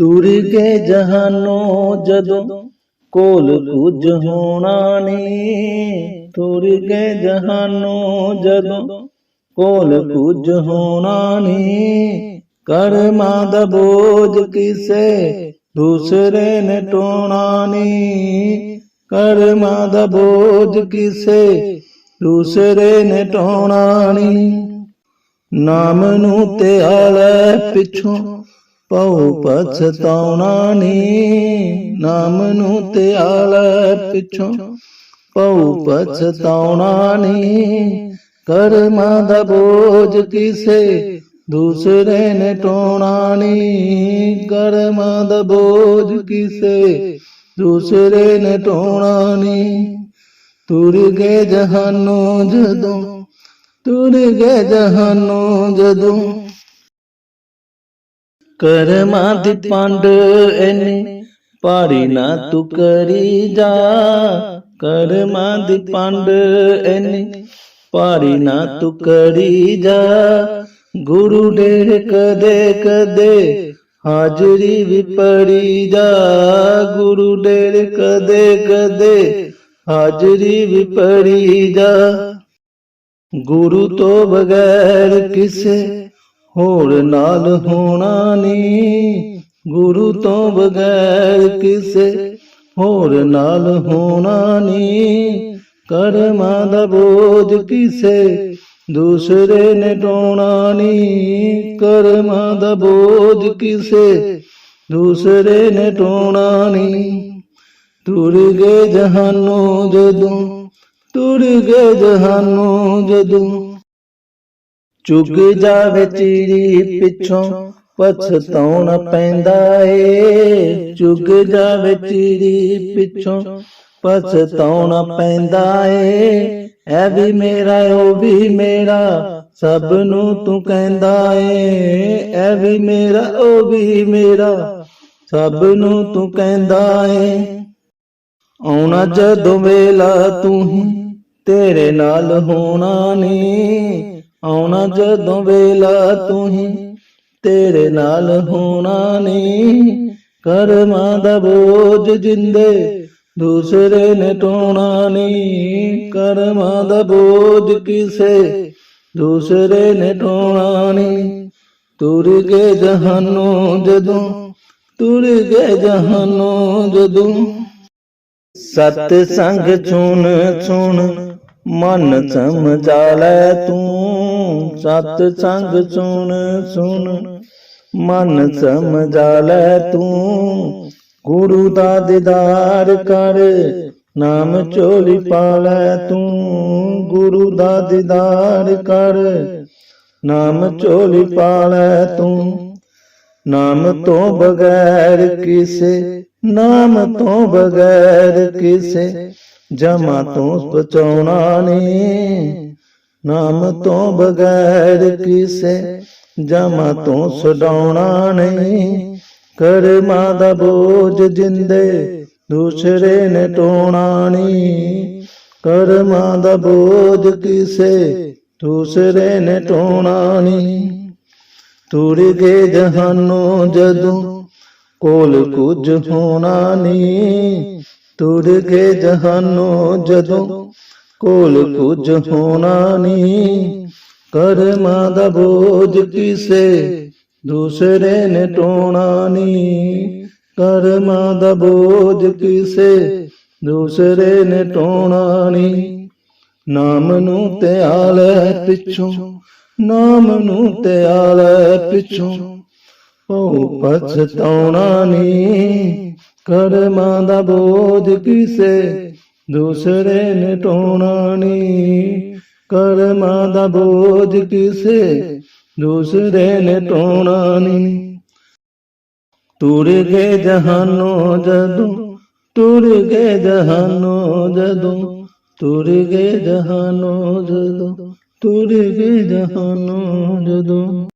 ਤੁਰ ਗਏ ਜਹਾਨੋਂ ਜਦੋਂ ਕੋਲ ਕੁਝ ਹੋਣਾ ਨਹੀਂ। ਤੁਰ ਗਏ ਜਹਾਨੋਂ ਜਦੋਂ ਕੋਲ ਕੁਝ ਹੋਣਾ ਨਹੀਂ। ਕਰਮਾਂ ਦਾ ਬੋਝ ਕਿਸੇ ਦੂਸਰੇ ਨੇ ਟੋਣਾ ਨਹੀਂ। ਕਰਮਾਂ ਦਾ ਬੋਝ ਕਿਸੇ ਦੂਸਰੇ ਨੇ ਟੋਣਾ ਨਹੀਂ। ਨਾਮ ਨੂੰ ਤੇ ਆਲੇ ਪਿੱਛੋਂ ਪਉ ਪਛਤਾਉਣਾ ਨੀ ਨਾਮ ਨੂੰ ਤੇ ਆਲੇ ਪਿੱਛੋਂ। ਪਉ ਪਛਤਾਉਣਾ ਨੀ ਕਰਮਾਂ ਦਾ ਬੋਝ ਕਿਸੇ ਦੂਸਰੇ ਨੇ ਟੋਣਾ ਨੀ ਕਰਮਾਂ ਦਾ ਬੋਝ ਕਿਸੇ ਦੂਸਰੇ ਨੇ ਟੋਣਾ ਨੀ। ਤੁਰ ਗਏ ਜਹਾਨੋਂ ਜਦੋਂ। ਤੁਰ ਗਏ ਜਹਾਨੋਂ ਜਦੋਂ। ਕਰਮਾਂ ਦੀ ਪੰਡ ਐਨੀ ਪਾੜੀ ਨਾ ਤੂੰ ਕਰੀ ਜਾ। ਕਰਮਾਂ ਦੀ ਪੰਡ ਐਨੀ ਪਾੜੀ ਨਾ ਤੂੰ ਕਰੀ ਜਾ। ਗੁਰੂ ਡੇਰੇ ਕਦੇ ਕਦੇ ਹਾਜ਼ਰੀ ਵੀ ਪੜੀ ਜਾ। ਗੁਰੂ ਡੇਰੇ ਕਦੇ ਕਦੇ ਹਾਜ਼ਰੀ ਵੀ ਪੜੀ ਜਾ। ਗੁਰੂ ਤੋਂ ਬਗੈਰ ਕਿਸੇ ਹੋਰ ਨਾਲ ਹੋਣਾ ਨਹੀਂ, ਗੁਰੂ ਤੋਂ ਬਗੈਰ ਕਿਸੇ ਹੋਰ ਨਾਲ ਹੋਣਾ ਨਹੀਂ। ਕਰਮਾਂ ਦਾ ਬੋਝ ਕਿਸੇ ਦੂਸਰੇ ਨੇ ਟੋਣਾ ਨਹੀਂ। ਕਰਮਾਂ ਦਾ ਬੋਝ ਕਿਸੇ ਦੂਸਰੇ ਨੇ ਟੋਣਾ ਨਹੀਂ। ਤੁਰ ਗਏ ਜਹਾਨੋਂ ਜਦੋਂ, ਤੁਰ ਗਏ ਜਹਾਨੋਂ ਜਦੋਂ ਚੁੱਗ ਜਾਵੇ ਚੀਰੀ ਪਿੱਛੋਂ, ਪਛਤਾਉਣਾ ਪੈਂਦਾ ਏ। ਚੁੱਗ ਜਾਵੇ ਚੀਰੀ ਪਿੱਛੋਂ, ਪਛਤਾਉਣਾ ਪੈਂਦਾ ਏ। ਐ ਵੀ ਮੇਰਾ, ਉਹ ਵੀ ਮੇਰਾ, ਸਭ ਨੂੰ ਤੂੰ ਕਹਿੰਦਾ ਏ। ਐ ਵੀ ਮੇਰਾ, ਉਹ ਵੀ ਮੇਰਾ, ਸਭ ਨੂੰ ਤੂੰ ਕਹਿੰਦਾ ਏ। ਆਉਣਾ ਜਦੋਂ ਵੇਲਾ ਤੂੰ ਹੀ, ਤੇਰੇ ਨਾਲ ਹੋਣਾ ਨੀ। ਆਉਣਾ ਜਦੋਂ ਵੇਲਾ ਤੂੰ ਹੀ, ਤੇਰੇ ਨਾਲ ਹੋਣਾ ਨੀ ਕਰਮਾਂ ਦਾ ਬੋਝ ਜਿੰਦੇ ਦੂਸਰੇ ਨੇ ਟੋਣਾ ਨੀ ਕਰਮਾਂ ਦਾ ਬੋਝ ਕਿਸੇ ਦੂਸਰੇ ਨੇ ਟੋਣਾ ਨੀ ਤੁਰ ਗਏ ਜਹਾਨੋਂ ਜਦੋਂ, ਤੁਰ ਗਏ ਜਹਾਨੋਂ ਜਦੋਂ। ਸਤ ਸੰਗ ਚੁਣ ਚੁਣ, ਮਨ ਸਮਝਾ ਲੈ ਤੂੰ। ਸਤ ਸੰਗ ਸੁਣ ਸੁਣ, ਮਨ ਸਮਝਾ ਲੈ ਤੂੰ। ਗੁਰੂ ਦਾ ਦੀਦਾਰ ਕਰ, ਨਾਮ ਚੋਲੀ ਪਾ ਲੈ ਤੂੰ। ਗੁਰੂ ਦਾ ਦੀਦਾਰ ਕਰ, ਨਾਮ ਚੋਲੀ ਪਾ ਤੂੰ। ਨਾਮ ਤੋਂ ਬਗੈਰ ਕਿਸੇ, ਨਾਮ ਤੋਂ ਬਗੈਰ ਕਿਸੇ ਜਮਾ ਤੋਂ ਬਚਾਉਣਾ ਨਹੀਂ। ਨਾਮ ਤੋਂ ਬਗੈਰ ਕਿਸੇ ਜਮਾ ਤੋਂ ਛਡਾਉਣਾ ਨਹੀਂ। ਕਰਮਾਂ ਦਾ ਬੋਝ ਜਿੰਦੇ ਦੂਸਰੇ ਨੇ ਟੋਣਾ ਨਹੀਂ। ਕਰਮਾਂ ਦਾ ਬੋਝ ਕਿਸੇ ਦੂਸਰੇ ਨੇ ਟੋਣਾ ਨਹੀਂ। ਤੁਰ ਗਏ ਜਹਾਨੋਂ ਜਦੋਂ ਕੋਲ ਕੁਝ ਹੋਣਾ ਨਹੀਂ। ਤੁਰ ਗਏ ਜਹਾਨੋਂ ਜਦੋਂ ਕੋਲ ਕੁਝ ਹੋਣਾ ਨਹੀਂ ਕਰਮਾਂ ਦਾ ਬੋਝ ਕਿਸੇ ਦੂਸਰੇ ਨੇ ਟੋਣਾ ਨਹੀਂ ਕਰਮਾਂ ਦਾ ਬੋਝ ਕਿਸੇ ਦੂਸਰੇ ਨੇ ਟੋਣਾ ਨਹੀਂ ਨਾਮ ਨੂੰ ਤੇ ਪਿੱਛੋਂ, ਨਾਮ ਨੂੰ ਤੇ ਆਲੇ ਪਿੱਛੋਂ। ਉਹ ਪਛਤਾਉਣਾ ਨਹੀਂ ਕਰਮਾਂ ਦਾ ਬੋਝ ਕਿਸੇ ਦੂਸਰੇ ਨੇ ਟੋਣਾ ਨਹੀਂ ਕਰਮਾਂ ਦਾ ਬੋਝ ਕਿਸੇ ਦੂਸਰੇ ਨੇ ਟੋਣਾ ਨਹੀਂ ਤੁਰ ਗਏ ਜਹਾਨੋਂ ਜਦੋਂ, ਤੁਰ ਗਏ ਜਹਾਨੋਂ ਜਦੋਂ, ਤੁਰ ਗਏ ਜਹਾਨੋਂ ਜਦੋਂ, ਤੁਰ ਗਏ ਜਹਾਨੋਂ ਜਦੋਂ।